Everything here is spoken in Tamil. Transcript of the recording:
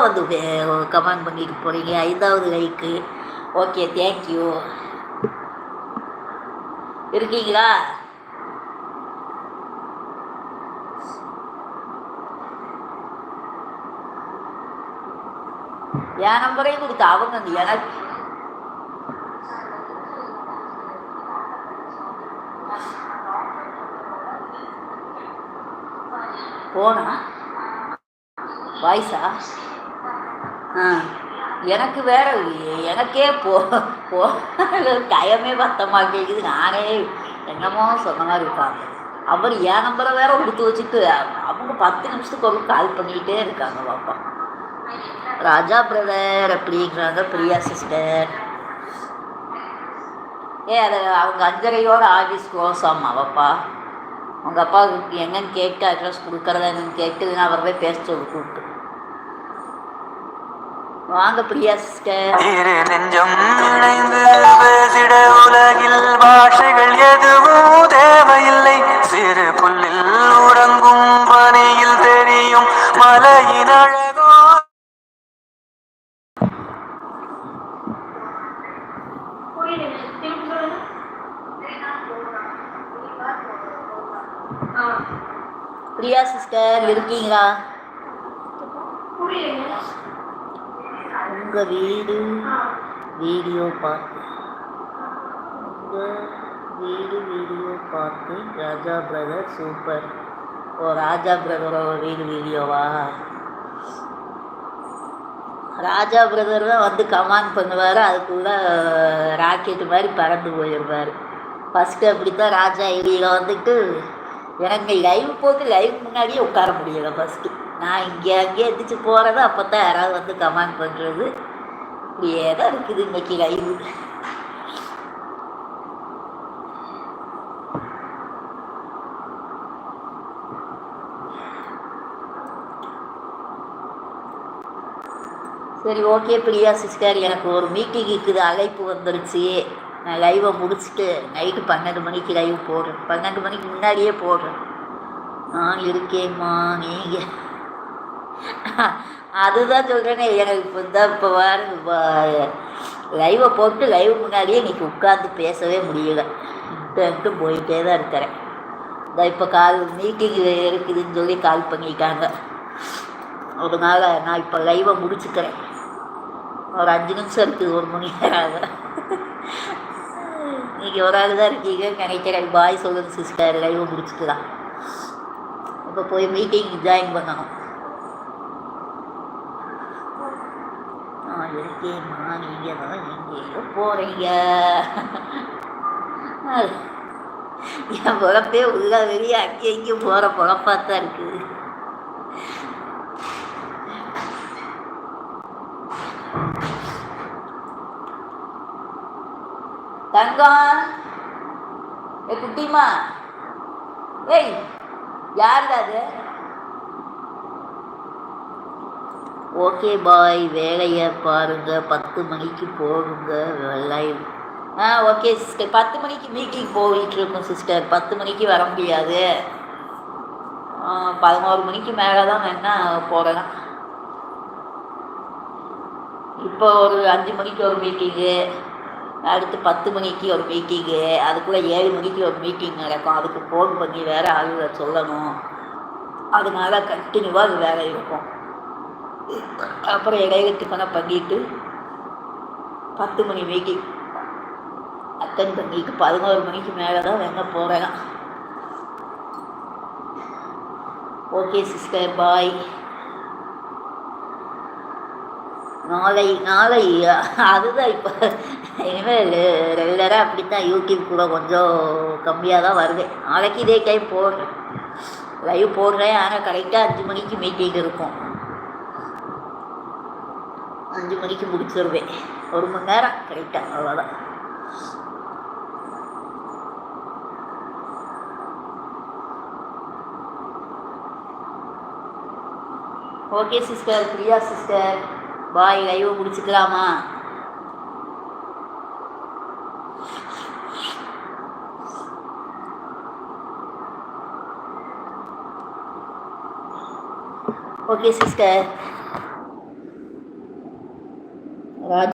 தான் வந்து கமெண்ட் பண்ணிட்டு போகிறீங்க ஐந்தாவது லைக்கு ஓகே தேங்க்யூ இருக்கீங்களா? என் நம்பரையும் கொடுத்த அவங்க எனக்கு போனா? வாய்ஸா எனக்கு வேற எனக்கே போ போ டயமே பத்தமாக கேட்குது நானே என்னமோ சொன்ன மாதிரி இருக்காங்க. அவர் என் நம்பரை வேற கொடுத்து வச்சுட்டு அவங்க பத்து நிமிஷத்துக்கு ஒரு கால் பண்ணிக்கிட்டே இருக்காங்க பாப்பா. ராஜா பிரதர் அப்படிங்கிறாங்க பிரியா சிஸ்டர் ஏ அதை அவங்க அஞ்சரையோட ஆஃபீஸ் க்ளோஸ் ஆமாம் பாப்பா. உங்கள் அப்பாவுக்கு என்னன்னு கேட்டு அட்ரஸ் கொடுக்குறதா என்னன்னு கேட்டு நான் அவரவே பேச சொல்லி கூப்பிட்டு. வாங்க பிரியா சிஸ்டர் இரு நெஞ்சம் இணைந்து பேசிட உலகில் பாஷைகள் எதுவும் தேவையில்லை. சிறு புல்லில் உறங்கும் பனியில் தெரியும் மலையின் அழகோ. பிரியா சிஸ்டர் இருக்கீங்களா? உங்கள் வீடு வீடியோ பார்த்து. உங்கள் வீடு வீடியோ பார்த்து. ராஜா பிரதர் சூப்பர் ஓ ராஜா பிரதரோட வீடு வீடியோவா? ராஜா பிரதர் தான் வந்து கமாண்ட் பண்ணுவார். அதுக்குள்ளே ராக்கெட்டு மாதிரி பறந்து போயிடுவார். ஃபஸ்ட்டு அப்படி தான் ராஜா ஏரியில் வந்துட்டு எனக்கு லைவ் போட்டு லைவ் முன்னாடியே உட்கார முடியலை ஃபஸ்ட்டு நான் இங்கே அங்கேயே எந்திரிச்சு போகிறது அப்போ தான் யாராவது வந்து கமெண்ட் பண்ணுறது இப்படியே தான் இருக்குது இன்னைக்கு லைவ் சரி ஓகே பிரியா சிஸ்டர் எனக்கு ஒரு மீட்டிங் இருக்குது. அழைப்பு வந்துருச்சு. நான் லைவை முடிச்சுட்டு நைட்டு பன்னெண்டு மணிக்கு லைவ் போடுறேன். பன்னெண்டு மணிக்கு முன்னாடியே போடுறேன். நான் இருக்கேம்மா நீங்கள் அதுதான் சொல்கிறேனே எனக்கு இப்போ தான் இப்போ வர லைவை போட்டு லைவ் முன்னாடியே இன்றைக்கி உட்காந்து பேசவே முடியல. இன்ட்டு போயிட்டே தான் இருக்கிறேன். இந்த இப்போ கால் மீட்டிங் இருக்குதுன்னு சொல்லி கால் பண்ணிட்டாங்க. அதனால் நான் இப்போ லைவை முடிச்சுக்கிறேன். ஒரு அஞ்சு நிமிஷம் இருக்குது ஒரு மணி நேரம். நீங்கள் ஒரு ஆள் தான் இருக்கீங்க நினைக்கிறேன். பாய் சொல்லுங்க சிஸ்டர். லைவை முடிச்சுக்கலாம். இப்போ போய் மீட்டிங் ஜாயின் பண்ணணும் நான் இருக்கேம்மா நீங்கள் தான் எங்கேயோ போகிறீங்க என் பொழப்பே உள்ள வெளியே அங்கே இங்கேயும் போகிற பொழப்பாக தான் இருக்குது தங்கம் ஏ குட்டிமா. ஏய் யாருடா அது? ஓகே பாய் வேலையை பாருங்க பத்து மணிக்கு போகுங்க லைவ் ஆ ஓகே சிஸ்டர் பத்து மணிக்கு மீட்டிங் போயிட்டு இருக்கோம் சிஸ்டர் பத்து மணிக்கு வர முடியாது. பதினோரு மணிக்கு மேலே தான் வேணா போகலாம் இப்போ ஒரு அஞ்சு மணிக்கு ஒரு மீட்டிங்கு அடுத்து பத்து மணிக்கு ஒரு மீட்டிங்கு அதுக்குள்ளே ஏழு மணிக்கு ஒரு மீட்டிங் நடக்கும். அதுக்கு ஃபோன் பண்ணி வேறு ஆளுகளை சொல்லணும். அதனால கண்டினியூவாக அது வேலை இருக்கும். அப்புறம் இடையகத்துக்கான பங்கிட்டு பத்து மணி மீட்டிங் அத்தன் தங்கிக்கு பதினோரு மணிக்கு மேலே தான் வேணா போகிறேன் ஓகே சிஸ்டர் பாய் நாளை நாளை அதுதான் இப்போ. இனிமேல் ரெகுலராக அப்படி தான் யூடியூப் கூட கொஞ்சம் கம்மியாக தான் வருது. நாளைக்கு இதே டைம் போடுறேன். லைவ் போடுறேன். ஆனால் கரெக்டாக அஞ்சு மணிக்கு மீட்டிங் இருக்கும். அஞ்சு மணிக்கு முடிச்சிருவேன். ஒரு மணி நேரம் கரெக்டாக அவ்வளோதான் okay sister Priya sister bye live முடிச்சுக்கலாமா? Okay sister